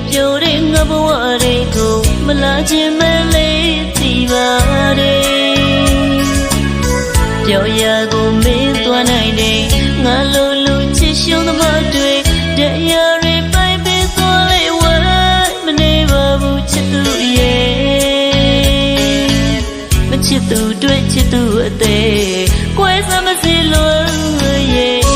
မပြိုတဲ့ငါဘဝတွေကိုမလာခြင်းမလေးသိပါတယ်ပြောရကိုမင်းသွားနိုင်တယ်ငါလိုလူချစ်ရှုံးသမားတွေတရားတွေပိုင်ပေးသွားလေဝဲမနေပါဘူးချစ်သူရဲ့မချစ်သူတွေ့ချစ်သူအသေးကွဲစမစီလွန်ရဲ့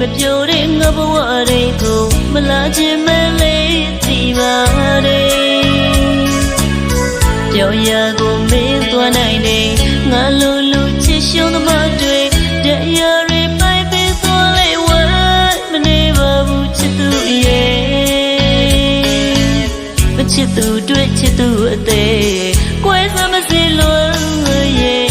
မပြိုတဲ့ငါဘဝတွေကိုမလာခြင်းမလေးသိပါတယ်ပြောရကိုမင်းသွားနိုင်တယ်ငါလိုလူချစ်ရှုံးသမားတွေတရားတွေပိုင်ပေးသွားလေဝဲမနေပါဘူးချစ်သူရဲ့မချစ်သူတွေ့ချစ်သူအသေးကွဲစမစီလွန်ရဲ့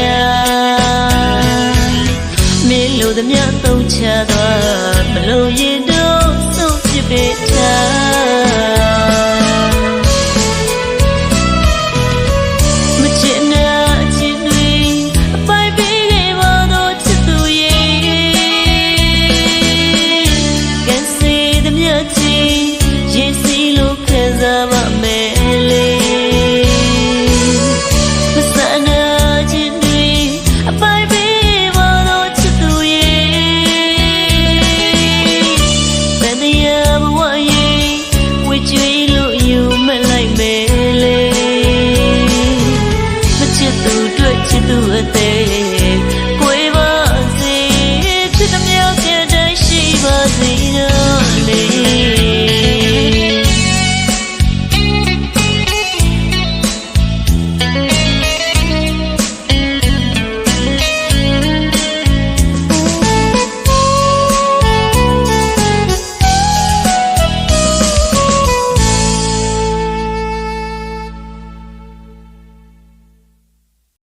ရားမင်းလိုသမျှသုံးချသွားမလို့ရင်